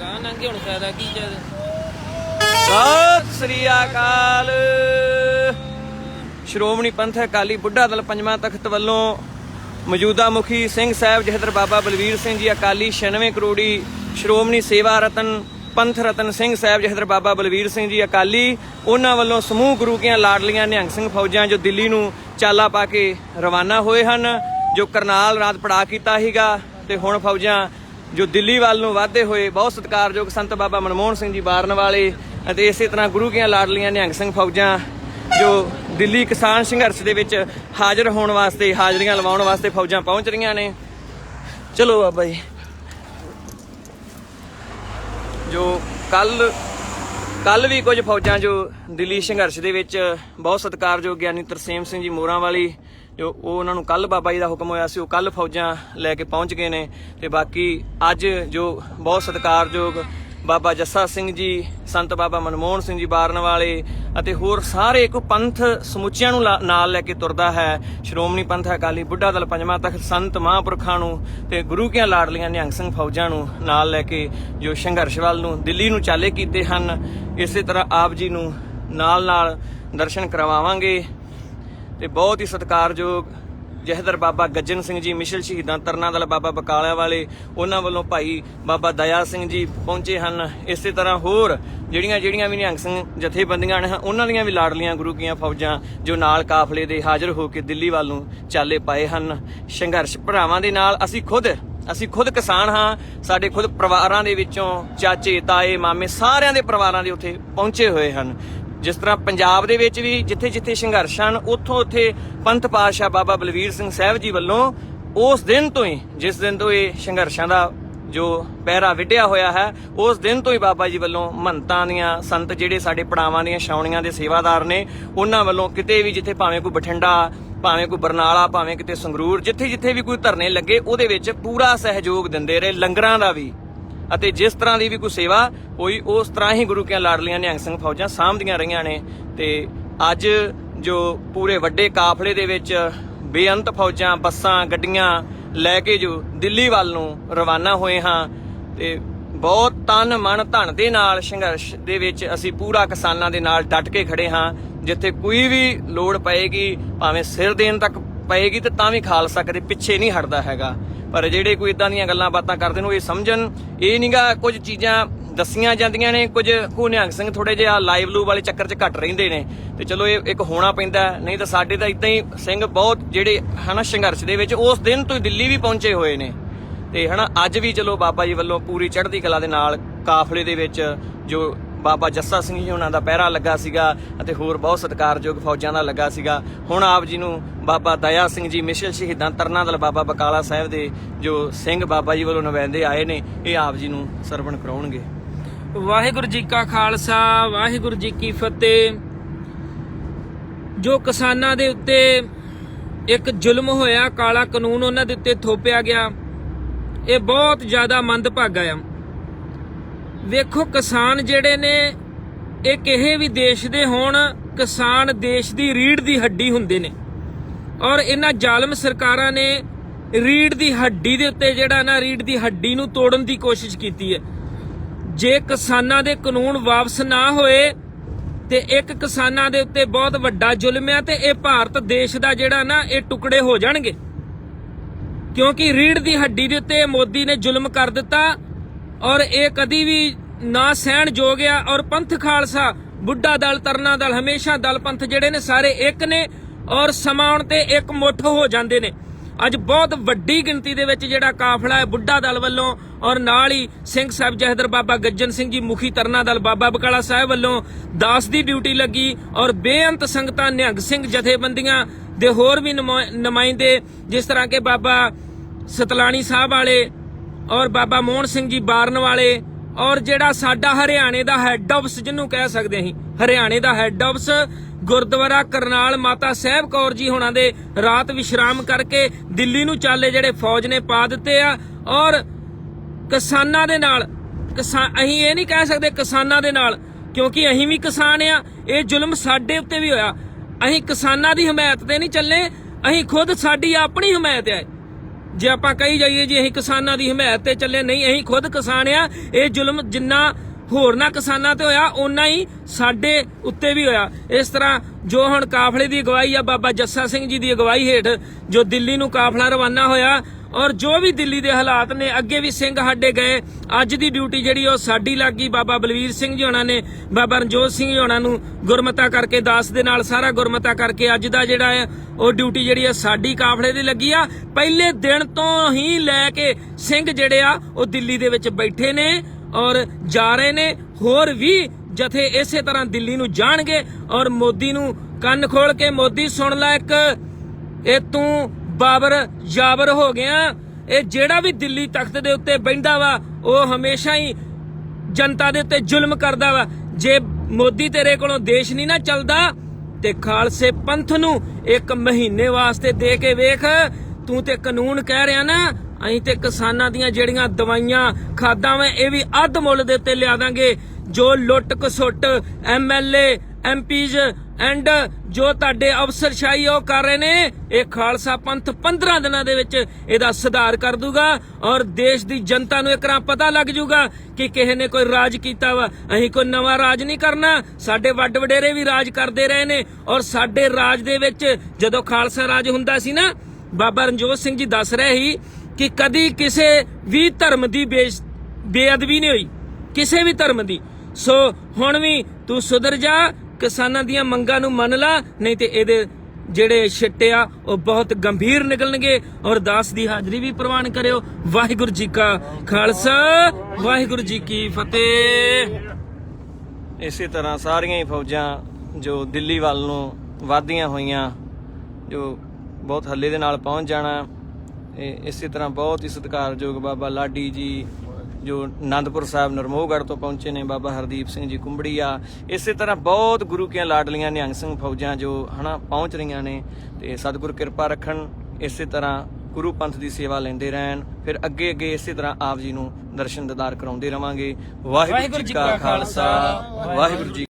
ਗਾਂ ਨੰਗੇ ਹੁਣ ਫਾਇਦਾ ਕੀ ਜਦ? ਸਤਿ ਸ੍ਰੀ ਅਕਾਲ। ਸ਼੍ਰੋਮਣੀ ਪੰਥ ਅਕਾਲੀ ਬੁੱਢਾ ਦਲ ਪੰਜਵਾਂ ਤਖਤ ਵੱਲੋਂ ਮੌਜੂਦਾ ਮੁਖੀ ਸਿੰਘ ਸਾਹਿਬ ਜਹਦਰ ਬਾਬਾ ਬਲਵੀਰ ਸਿੰਘ ਜੀ ਅਕਾਲੀ 96 ਕਰੋੜੀ ਸ਼੍ਰੋਮਣੀ ਸੇਵਾ ਰਤਨ ਪੰਥ ਰਤਨ ਸਿੰਘ ਸਾਹਿਬ ਜਹਦਰ ਬਾਬਾ ਬਲਵੀਰ ਸਿੰਘ ਜੀ ਅਕਾਲੀ, ਉਹਨਾਂ ਵੱਲੋਂ ਸਮੂਹ ਗੁਰੂ ਕੀਆਂ ਲਾਡਲੀਆਂ ਨਿਹੰਗ ਸਿੰਘ ਫੌਜਾਂ ਜੋ ਦਿੱਲੀ ਨੂੰ ਚਾਲਾ ਪਾ ਕੇ ਰਵਾਨਾ ਹੋਏ ਹਨ, ਜੋ ਕਰਨਾਲ ਰਾਤ ਪੜਾ ਕੀਤਾ ਸੀਗਾ, ਤੇ ਹੁਣ ਫੌਜਾਂ ਜੋ ਦਿੱਲੀ ਵੱਲ ਨੂੰ ਵਾਧੇ ਹੋਏ ਬਹੁਤ ਸਤਿਕਾਰਯੋਗ ਸੰਤ ਬਾਬਾ ਮਨਮੋਹਨ ਸਿੰਘ ਜੀ ਬਾਰਨ ਵਾਲੇ ਅਤੇ ਇਸੇ ਤਰ੍ਹਾਂ ਗੁਰੂ ਕੀਆਂ ਲਾਡਲੀਆਂ ਨਿਹੰਗ ਸਿੰਘ ਫੌਜਾਂ ਜੋ ਦਿੱਲੀ ਕਿਸਾਨ ਸੰਘਰਸ਼ ਦੇ ਵਿੱਚ ਹਾਜ਼ਰ ਹੋਣ ਵਾਸਤੇ, ਹਾਜ਼ਰੀਆਂ ਲਵਾਉਣ ਵਾਸਤੇ ਫੌਜਾਂ ਪਹੁੰਚ ਰਹੀਆਂ ਨੇ। ਚਲੋ ਬਾਬਾ ਜੀ। ਜੋ ਕੱਲ ਕੱਲ ਵੀ ਕੁਝ ਫੌਜਾਂ ਜੋ ਦਿੱਲੀ ਸੰਘਰਸ਼ ਦੇ ਵਿੱਚ ਬਹੁਤ ਸਤਿਕਾਰਯੋਗ ਗਿਆਨੀ ਤਰਸੇਮ ਸਿੰਘ ਜੀ ਮੋਰਾਂ ਵਾਲੀ ਜੋ ਉਹ ਉਹਨਾਂ ਨੂੰ ਕੱਲ ਬਾਬਾ ਜੀ ਦਾ ਹੁਕਮ ਹੋਇਆ ਸੀ, ਉਹ ਕੱਲ ਫੌਜਾਂ ਲੈ ਕੇ ਪਹੁੰਚ ਗਏ ਨੇ ਤੇ ਬਾਕੀ ਅੱਜ ਜੋ ਬਹੁਤ ਸਤਿਕਾਰਯੋਗ ਬਾਬਾ ਜੱਸਾ ਸਿੰਘ ਜੀ, ਸੰਤ ਬਾਬਾ ਮਨਮੋਹਨ ਸਿੰਘ ਜੀ ਬਾਰਨ ਵਾਲੇ ਅਤੇ ਹੋਰ ਸਾਰੇ ਇੱਕ ਪੰਥ ਸਮੁੱਚਿਆਂ ਨੂੰ ਲਾ- ਨਾਲ ਲੈ ਕੇ ਤੁਰਦਾ ਹੈ। ਸ਼੍ਰੋਮਣੀ ਪੰਥ ਅਕਾਲੀ ਬੁੱਢਾ ਦਲ ਪੰਜਵਾਂ ਤਖਤ ਸੰਤ ਮਹਾਂਪੁਰਖਾਂ ਨੂੰ ਤੇ ਗੁਰੂ ਕੀਆਂ ਲਾਡਲੀਆਂ ਨਿਹੰਗ ਸਿੰਘ ਫੌਜਾਂ ਨੂੰ ਨਾਲ ਲੈ ਕੇ ਜੋ ਸੰਘਰਸ਼ ਵੱਲ ਨੂੰ ਦਿੱਲੀ ਨੂੰ ਚਾਲੇ ਕੀਤੇ ਹਨ, ਇਸੇ ਤਰ੍ਹਾਂ ਆਪ ਜੀ ਨੂੰ ਨਾਲ ਨਾਲ ਦਰਸ਼ਨ ਕਰਵਾਵਾਂਗੇ। ਤੇ ਬਹੁਤ ਹੀ ਸਤਿਕਾਰਯੋਗ ਜਹਦਰ ਬਾਬਾ ਗੱਜਨ ਸਿੰਘ ਜੀ, ਮਿਸ਼ਲ ਸ਼ਹੀਦਾਂ ਤਰਨਾ ਦਲ ਬਾਬਾ ਬਕਾਲਿਆ ਵਾਲੇ ਉਹਨਾਂ ਵੱਲੋਂ ਭਾਈ ਬਾਬਾ ਦਇਆ ਸਿੰਘ ਜੀ ਪਹੁੰਚੇ ਹਨ। ਇਸੇ ਤਰ੍ਹਾਂ ਹੋਰ ਜਿਹੜੀਆਂ ਜਿਹੜੀਆਂ ਵੀ ਨਿਹੰਗ ਸਿੰਘ ਜਥੇਬੰਦੀਆਂ ਨੇ, ਉਹਨਾਂ ਦੀਆਂ ਵੀ ਲਾਡਲੀਆਂ ਗੁਰੂ ਕੀਆਂ ਫੌਜਾਂ ਜੋ ਨਾਲ ਕਾਫਲੇ ਦੇ ਹਾਜ਼ਰ ਹੋ ਕੇ ਦਿੱਲੀ ਵੱਲ ਨੂੰ ਚਾਲੇ ਪਾਏ ਹਨ। ਸੰਘਰਸ਼ ਭਰਾਵਾਂ ਦੇ ਨਾਲ ਅਸੀਂ ਖੁਦ ਅਸੀਂ ਖੁਦ ਕਿਸਾਨ ਹਾਂ। ਸਾਡੇ ਖੁਦ ਪਰਿਵਾਰਾਂ ਦੇ ਵਿੱਚੋਂ ਚਾਚੇ, ਤਾਏ, ਮਾਮੇ ਸਾਰਿਆਂ ਦੇ ਪਰਿਵਾਰਾਂ ਦੇ ਉੱਥੇ ਪਹੁੰਚੇ ਹੋਏ ਹਨ। ਜਿਸ ਤਰ੍ਹਾਂ ਪੰਜਾਬ ਦੇ ਵਿੱਚ ਵੀ ਜਿੱਥੇ ਜਿੱਥੇ ਸੰਘਰਸ਼ ਹਨ, ਉੱਥੋਂ ਉੱਥੇ ਪੰਥ ਪਾਤਸ਼ਾਹ ਬਾਬਾ ਬਲਵੀਰ ਸਿੰਘ ਸਾਹਿਬ ਜੀ ਵੱਲੋਂ ਉਸ ਦਿਨ ਤੋਂ ਹੀ, ਜਿਸ ਦਿਨ ਤੋਂ ਇਹ ਸੰਘਰਸ਼ਾਂ ਦਾ ਜੋ ਪਹਿਰਾ ਵਿਟਿਆ ਹੋਇਆ ਹੈ, ਉਸ ਦਿਨ ਤੋਂ ਹੀ ਬਾਬਾ ਜੀ ਵੱਲੋਂ ਮੰਤਾਂ ਦੀਆਂ, ਸੰਤ ਜਿਹੜੇ ਸਾਡੇ ਪੜਾਵਾਂ ਦੀਆਂ, ਛਾਉਣੀਆਂ ਦੇ ਸੇਵਾਦਾਰ ਨੇ, ਉਹਨਾਂ ਵੱਲੋਂ ਕਿਤੇ ਵੀ ਜਿੱਥੇ ਭਾਵੇਂ ਕੋਈ ਬਠਿੰਡਾ, ਭਾਵੇਂ ਕੋਈ ਬਰਨਾਲਾ, ਭਾਵੇਂ ਕਿਤੇ ਸੰਗਰੂਰ, ਜਿੱਥੇ ਜਿੱਥੇ ਵੀ ਕੋਈ ਧਰਨੇ ਲੱਗੇ, ਉਹਦੇ ਵਿੱਚ ਪੂਰਾ ਸਹਿਯੋਗ ਦਿੰਦੇ ਰਹੇ, ਲੰਗਰਾਂ ਦਾ ਵੀ ਅਤੇ ਜਿਸ ਤਰ੍ਹਾਂ ਦੀ ਵੀ ਕੋਈ ਸੇਵਾ ਹੋਈ ਉਸ ਤਰ੍ਹਾਂ ਹੀ ਗੁਰੂ ਕੀਆਂ ਲਾਡਲੀਆਂ ਨਿਹੰਗ ਸਿੰਘ ਫੌਜਾਂ ਸਾਂਭਦੀਆਂ ਰਹੀਆਂ ਨੇ। ਤੇ ਅੱਜ ਜੋ ਪੂਰੇ ਵੱਡੇ ਕਾਫਲੇ ਦੇ ਵਿੱਚ ਬੇਅੰਤ ਫੌਜਾਂ, ਬੱਸਾਂ, ਗੱਡੀਆਂ ਲੈ ਕੇ ਜੋ ਦਿੱਲੀ ਵੱਲ ਨੂੰ ਰਵਾਨਾ ਹੋਏ ਹਾਂ ਤੇ ਬਹੁਤ ਤਨ ਮਨ ਧਨ ਦੇ ਨਾਲ ਸੰਘਰਸ਼ ਦੇ ਵਿੱਚ ਅਸੀਂ ਪੂਰਾ ਕਿਸਾਨਾਂ ਦੇ ਨਾਲ ਡਟ ਕੇ ਖੜੇ ਹਾਂ। ਜਿੱਥੇ ਕੋਈ ਵੀ ਲੋੜ ਪਏਗੀ, ਭਾਵੇਂ ਸਿਰ ਦੇਣ ਤੱਕ ਪਏਗੀ ਤੇ ਤਾਂ ਵੀ ਖਾਲਸਾ ਕਦੇ ਪਿੱਛੇ ਨਹੀਂ ਹਟਦਾ ਹੈਗਾ। ਪਰ ਜਿਹੜੇ ਕੋਈ ਇਦਾਂ ਦੀਆਂ ਗੱਲਾਂ ਬਾਤਾਂ ਕਰਦੇ ਨੇ, ਉਹ ਇਹ ਸਮਝਣ। ਇਹ ਨਹੀਂਗਾ ਕੁਝ ਚੀਜ਼ਾਂ ਦੱਸੀਆਂ ਜਾਂਦੀਆਂ ਨੇ, ਕੁਝ ਕੋ ਨਿਹੰਗ ਸਿੰਘ ਥੋੜੇ ਜਿਹਾ ਲਾਈਵ ਲੂ ਵਾਲੇ ਚੱਕਰ 'ਚ ਘੱਟ ਰਹਿੰਦੇ ਨੇ। ਤੇ ਚਲੋ ਇਹ ਇੱਕ ਹੋਣਾ ਪੈਂਦਾ ਨਹੀਂ ਤਾਂ ਸਾਡੇ ਤਾਂ ਇਦਾਂ ਹੀ ਸਿੰਘ ਬਹੁਤ ਜਿਹੜੇ ਹਨਾ ਸੰਘਰਸ਼ ਦੇ ਵਿੱਚ ਉਸ ਦਿਨ ਤੋਂ ਹੀ ਦਿੱਲੀ ਵੀ ਪਹੁੰਚੇ ਹੋਏ ਨੇ। ਤੇ ਹਨਾ ਅੱਜ ਵੀ ਚਲੋ ਬਾਬਾ ਜੀ ਵੱਲੋਂ ਪੂਰੀ ਚੜ੍ਹਦੀ ਕਲਾ ਦੇ ਨਾਲ ਕਾਫਲੇ ਦੇ ਵਿੱਚ ਜੋ ਬਾਬਾ ਜੱਸਾ ਸਿੰਘ ਜੀ ਉਹਨਾਂ ਦਾ ਪਹਿਰਾ ਲੱਗਾ ਸੀਗਾ ਅਤੇ ਹੋਰ ਬਹੁਤ ਸਤਿਕਾਰਯੋਗ ਫੌਜਾਂ ਦਾ ਲੱਗਾ ਸੀਗਾ। ਹੁਣ ਆਪ ਜੀ ਨੂੰ ਬਾਬਾ ਦਇਆ ਸਿੰਘ ਜੀ, ਮਿਸ਼ਲ ਸ਼ਹੀਦਾਂ ਤਰਨਾ ਬਾਬਾ ਬਕਾਲਾ ਸਾਹਿਬ ਦੇ ਜੋ ਸਿੰਘ ਬਾਬਾ ਜੀ ਵੱਲੋਂ ਨੁਮਾਇੰਦੇ ਆਏ ਨੇ, ਇਹ ਆਪ ਜੀ ਨੂੰ ਸਰਵਣ ਕਰਾਉਣਗੇ। ਵਾਹਿਗੁਰੂ ਜੀ ਕਾ ਖਾਲਸਾ, ਵਾਹਿਗੁਰੂ ਜੀ ਕੀ ਫਤਿਹ। ਜੋ ਕਿਸਾਨਾਂ ਦੇ ਉੱਤੇ ਇੱਕ ਜ਼ੁਲਮ ਹੋਇਆ, ਕਾਲਾ ਕਾਨੂੰਨ ਉਹਨਾਂ ਦੇ ਉੱਤੇ ਥੋਪਿਆ ਗਿਆ, ਇਹ ਬਹੁਤ ਜ਼ਿਆਦਾ ਮੰਦਭਾਗਾ ਆ। ਵੇਖੋ ਕਿਸਾਨ ਜਿਹੜੇ ਨੇ, ਇਹ ਕਿਸੇ ਵੀ ਦੇਸ਼ ਦੇ ਹੋਣ, ਕਿਸਾਨ ਦੇਸ਼ ਦੀ ਰੀੜ ਦੀ ਹੱਡੀ ਹੁੰਦੇ ਨੇ। ਔਰ ਇਹਨਾਂ ਜ਼ਾਲਮ ਸਰਕਾਰਾਂ ਨੇ ਰੀੜ ਦੀ ਹੱਡੀ ਦੇ ਉੱਤੇ ਜਿਹੜਾ ਨਾ ਰੀੜ ਦੀ ਹੱਡੀ ਨੂੰ ਤੋੜਨ ਦੀ ਕੋਸ਼ਿਸ਼ ਕੀਤੀ ਹੈ। ਜੇ ਕਿਸਾਨਾਂ ਦੇ ਕਾਨੂੰਨ ਵਾਪਸ ਨਾ ਹੋਏ, ਤੇ ਇੱਕ ਕਿਸਾਨਾਂ ਦੇ ਉੱਤੇ ਬਹੁਤ ਵੱਡਾ ਜ਼ੁਲਮ ਹੈ ਤੇ ਇਹ ਭਾਰਤ ਦੇਸ਼ ਦਾ ਜਿਹੜਾ ਨਾ, ਇਹ ਟੁਕੜੇ ਹੋ ਜਾਣਗੇ। ਕਿਉਂਕਿ ਰੀੜ ਦੀ ਹੱਡੀ ਦੇ ਉੱਤੇ ਮੋਦੀ ਨੇ ਜ਼ੁਲਮ ਕਰ ਦਿੱਤਾ ਔਰ ਇਹ ਕਦੀ ਵੀ ਨਾ ਸਹਿਣ ਯੋਗ ਆ ਔਰ ਪੰਥ ਖਾਲਸਾ, ਬੁੱਢਾ ਦਲ, ਤਰਨਾ ਦਲ, ਹਮੇਸ਼ਾ ਦਲ ਪੰਥ ਜਿਹੜੇ ਨੇ ਸਾਰੇ ਇੱਕ ਨੇ ਔਰ ਸਮਾਂ ਆਉਣ ਤੇ ਇੱਕ ਮੁੱਠ ਹੋ ਜਾਂਦੇ ਨੇ। ਅੱਜ ਬਹੁਤ ਵੱਡੀ ਗਿਣਤੀ ਦੇ ਵਿੱਚ ਜਿਹੜਾ ਕਾਫਲਾ ਹੈ, ਬੁੱਢਾ ਦਲ ਵੱਲੋਂ ਔਰ ਨਾਲ ਹੀ ਸਿੰਘ ਸਾਹਿਬ ਜਹਦਰ ਬਾਬਾ ਗੱਜਨ ਸਿੰਘ ਜੀ, ਮੁਖੀ ਤਰਨਾ ਦਲ ਬਾਬਾ ਬਕਾਲਾ ਸਾਹਿਬ ਵੱਲੋਂ ਦਾਸ ਦੀ ਡਿਊਟੀ ਲੱਗੀ ਔਰ ਬੇਅੰਤ ਸੰਗਤਾਂ ਨਿਹੰਗ ਸਿੰਘ ਜਥੇਬੰਦੀਆਂ ਦੇ ਹੋਰ ਵੀ ਨੁਮਾ- ਨੁਮਾਇੰਦੇ ਜਿਸ ਤਰ੍ਹਾਂ ਕਿ ਬਾਬਾ ਸਤਲਾਣੀ ਸਾਹਿਬ ਵਾਲੇ ਔਰ ਬਾਬਾ ਮੋਹਨ ਸਿੰਘ ਜੀ ਬਾਰਨ ਵਾਲੇ, ਔਰ ਜਿਹੜਾ ਸਾਡਾ ਹਰਿਆਣੇ ਦਾ ਹੈੱਡ ਆਫਿਸ ਜਿਹਨੂੰ ਕਹਿ ਸਕਦੇ ਅਸੀਂ, ਹਰਿਆਣੇ ਦਾ ਹੈੱਡ ਆਫਿਸ ਗੁਰਦੁਆਰਾ ਕਰਨਾਲ ਮਾਤਾ ਸਾਹਿਬ ਕੌਰ ਜੀ ਹੁਣਾਂ ਦੇ ਰਾਤ ਵਿਸ਼ਰਾਮ ਕਰਕੇ ਦਿੱਲੀ ਨੂੰ ਚਾਲੇ ਜਿਹੜੇ ਫੌਜ ਨੇ ਪਾ ਦਿੱਤੇ ਆ, ਔਰ ਕਿਸਾਨਾਂ ਦੇ ਨਾਲ ਕਿਸਾਨ ਅਸੀਂ ਇਹ ਨਹੀਂ ਕਹਿ ਸਕਦੇ ਕਿਸਾਨਾਂ ਦੇ ਨਾਲ, ਕਿਉਂਕਿ ਅਸੀਂ ਵੀ ਕਿਸਾਨ ਆ, ਇਹ ਜ਼ੁਲਮ ਸਾਡੇ ਉੱਤੇ ਵੀ ਹੋਇਆ। ਅਸੀਂ ਕਿਸਾਨਾਂ ਦੀ ਹਮਾਇਤ ਤੇ ਨਹੀਂ ਚੱਲੇ, ਅਸੀਂ ਖੁਦ ਸਾਡੀ ਆਪਣੀ ਹਮਾਇਤ ਹੈ। ਜੇ ਆਪਾਂ ਕਹੀ ਜਾਈਏ ਜੀ ਅਸੀਂ ਕਿਸਾਨਾਂ ਦੀ ਹਮਾਇਤ ਤੇ ਚੱਲੇ, ਨਹੀਂ, ਅਸੀਂ ਖੁਦ ਕਿਸਾਨ ਆ। ਇਹ ਜ਼ੁਲਮ ਜਿੰਨਾ ਹੋਰਨਾਂ ਕਿਸਾਨਾਂ ਤੇ ਹੋਇਆ, ਓਨਾ ਹੀ ਸਾਡੇ ਉੱਤੇ ਵੀ ਹੋਇਆ। ਇਸ ਤਰ੍ਹਾਂ ਜੋ ਹੁਣ ਕਾਫਲੇ ਦੀ ਅਗਵਾਈ ਆ, ਬਾਬਾ ਜੱਸਾ ਸਿੰਘ ਜੀ ਦੀ ਅਗਵਾਈ ਹੇਠ, ਜੋ ਦਿੱਲੀ ਨੂੰ ਕਾਫਲਾ ਰਵਾਨਾ ਹੋਇਆ ਔਰ ਜੋ ਵੀ ਦਿੱਲੀ ਦੇ ਹਾਲਾਤ ਨੇ, ਅੱਗੇ ਵੀ ਸਿੰਘ ਸਾਡੇ ਗਏ। ਅੱਜ ਦੀ ਡਿਊਟੀ ਜਿਹੜੀ ਉਹ ਸਾਡੀ ਲੱਗੀ। ਬਾਬਾ ਬਲਵੀਰ ਸਿੰਘ ਜੀ ਹੋਣਾ ਨੇ, ਬਾਬਾ ਰਣਜੋਤ ਸਿੰਘ ਜੀ ਹੋਣਾ ਨੂੰ ਗੁਰਮਤਾ ਕਰਕੇ, ਦਾਸ ਦੇ ਨਾਲ ਸਾਰਾ ਗੁਰਮਤਾ ਕਰਕੇ ਅੱਜ ਦਾ ਜਿਹੜਾ ਹੈ ਉਹ ਡਿਊਟੀ ਜਿਹੜੀ ਹੈ ਸਾਡੀ ਕਾਫਲੇ ਦੀ ਲੱਗੀ ਆ। ਪਹਿਲੇ ਦਿਨ ਤੋਂ ਹੀ ਲੈ ਕੇ ਸਿੰਘ ਜਿਹੜੇ ਆ, ਉਹ ਦਿੱਲੀ ਦੇ ਵਿੱਚ ਬੈਠੇ ਨੇ ਔਰ ਜਾ ਰਹੇ ਨੇ। ਹੋਰ ਵੀ ਜਥੇ ਇਸੇ ਤਰ੍ਹਾਂ ਦਿੱਲੀ ਨੂੰ ਜਾਣਗੇ ਔਰ ਮੋਦੀ ਨੂੰ ਕੰਨ ਖੋਲ ਕੇ ਮੋਦੀ ਸੁਣ ਲੈ ਇੱਕ, ਇਹ ਤੂੰ ਬਾਬਰ ਜਾਬਰ ਹੋ ਗਿਆ। ਇਹ ਜਿਹੜਾ ਵੀ ਦਿੱਲੀ ਤਖਤ ਦੇ ਉੱਤੇ ਬੈਠਦਾ ਵਾ, ਉਹ ਹਮੇਸ਼ਾ ਹੀ ਜਨਤਾ ਦੇ ਉੱਤੇ ਜ਼ੁਲਮ ਕਰਦਾ ਵਾ। ਜੇ ਮੋਦੀ ਤੇਰੇ ਕੋਲੋਂ ਦੇਸ਼ ਨਹੀਂ ਨਾ ਚੱਲਦਾ, ਤੇ ਖਾਲਸੇ ਪੰਥ ਨੂੰ ਇੱਕ ਮਹੀਨੇ ਵਾਸਤੇ ਦੇ ਕੇ ਵੇਖ। ਤੂੰ ਤੇ ਕਾਨੂੰਨ ਕਹਿ ਰਿਹਾ ਨਾ, ਅਸੀਂ ਤੇ ਕਿਸਾਨਾਂ ਦੀਆਂ ਜਿਹੜੀਆਂ ਦਵਾਈਆਂ ਖਾਦਾਂ ਵਾ, ਇਹ ਵੀ ਅੱਧ ਮੁੱਲ ਦੇ ਉੱਤੇ ਲਿਆ ਦਾਂਗੇ। ਜੋ ਲੁੱਟ ਕਸੁੱਟ ਐਮਐਲਏ ਐਮਪੀਜ਼ ਐਂਡ ਜੋ ਤੁਹਾਡੇ ਅਫਸਰਸ਼ਾਹੀ ਉਹ ਕਰ ਰਹੇ ਨੇ, ਇਹ ਖਾਲਸਾ ਪੰਥ 15 ਦਿਨਾਂ ਦੇ ਵਿੱਚ ਇਹਦਾ ਸੁਧਾਰ ਕਰ ਦੂਗਾ ਔਰ ਦੇਸ਼ ਦੀ ਜਨਤਾ ਨੂੰ ਇਕਰਾਂ ਪਤਾ ਲੱਗ ਜੂਗਾ ਕਿ ਕਿਸੇ ਨੇ ਕੋਈ ਰਾਜ ਕੀਤਾ ਵਾ। ਅਸੀਂ ਕੋਈ ਨਵਾਂ ਰਾਜ ਨਹੀਂ ਕਰਨਾ। ਸਾਡੇ ਵੱਡ ਵਡੇਰੇ ਵੀ ਰਾਜ ਕਰਦੇ ਰਹੇ ਨੇ ਔਰ ਸਾਡੇ ਰਾਜ ਦੇ ਵਿੱਚ ਜਦੋਂ ਖਾਲਸਾ ਰਾਜ ਹੁੰਦਾ ਸੀ ਨਾ, ਬਾਬਾ ਰਣਜੋਤ ਸਿੰਘ ਜੀ ਦੱਸ ਰਹੇ ਸੀ ਕਿ ਕਦੀ ਕਿਸੇ ਵੀ ਧਰਮ ਦੀ ਬੇਇੱਜ਼- ਬੇਅਦਬੀ ਨਹੀਂ ਹੋਈ। ਕਿਸੇ ਵੀ ਧਰਮ ਦੀ। ਸੋ ਹੁਣ ਵੀ ਤੂੰ ਸੁਧਰ ਜਾ ਕਿਸਾਨਾਂ ਦੀਆਂ ਮੰਗਾਂ ਨੂੰ ਮੰਨ ਲਾ, ਨਹੀਂ ਤੇ ਇਹਦੇ ਜਿਹੜੇ ਛਿੱਟੇ ਆ, ਉਹ ਬਹੁਤ ਗੰਭੀਰ ਨਿਕਲਣਗੇ ਔਰ ਦਾਸ ਦੀ ਹਾਜ਼ਰੀ ਵੀ ਪ੍ਰਵਾਨ ਕਰਿਓ। ਵਾਹਿਗੁਰੂ ਜੀ ਕਾ ਖਾਲਸਾ, ਵਾਹਿਗੁਰੂ ਜੀ ਕੀ ਫਤਿਹ। ਇਸੇ ਤਰ੍ਹਾਂ ਸਾਰੀਆਂ ਹੀ ਫੌਜਾਂ ਜੋ ਦਿੱਲੀ ਵੱਲ ਨੂੰ ਵਾਧੀਆਂ ਹੋਈਆਂ, ਜੋ ਬਹੁਤ ਹੱਲੇ ਦੇ ਨਾਲ ਪਹੁੰਚ ਜਾਣਾ, ਇਹ ਇਸੇ ਤਰ੍ਹਾਂ ਬਹੁਤ ਹੀ ਸਤਿਕਾਰਯੋਗ ਬਾਬਾ ਲਾਡੀ ਜੀ ਜੋ ਆਨੰਦਪੁਰ ਸਾਹਿਬ ਨਰਮੋਹਗੜ੍ਹ ਤੋਂ ਪਹੁੰਚੇ ਨੇ, ਬਾਬਾ ਹਰਦੀਪ ਸਿੰਘ ਜੀ ਕੁੰਬੜੀਆ। ਇਸੇ ਤਰ੍ਹਾਂ ਬਹੁਤ ਗੁਰੂ ਕੀਆਂ ਲਾਡਲੀਆਂ ਨਿਹੰਗ ਸਿੰਘ ਫੌਜਾਂ ਜੋ ਹਨਾ ਪਹੁੰਚ ਰਹੀਆਂ ਨੇ ਤੇ ਸਤਿਗੁਰ ਕਿਰਪਾ ਰੱਖਣ, ਇਸੇ ਤਰ੍ਹਾਂ ਗੁਰੂ ਪੰਥ ਦੀ ਸੇਵਾ ਲੈਂਦੇ ਰਹਿਣ, ਫਿਰ ਅੱਗੇ ਅੱਗੇ ਇਸੇ ਤਰ੍ਹਾਂ ਆਪ ਜੀ ਨੂੰ ਦਰਸ਼ਨ ਦਿਦਾਰ ਕਰਾਉਂਦੇ ਰਵਾਂਗੇ। ਵਾਹਿਗੁਰੂ ਜੀ ਕਾ ਖਾਲਸਾ, ਵਾਹਿਗੁਰੂ ਜੀ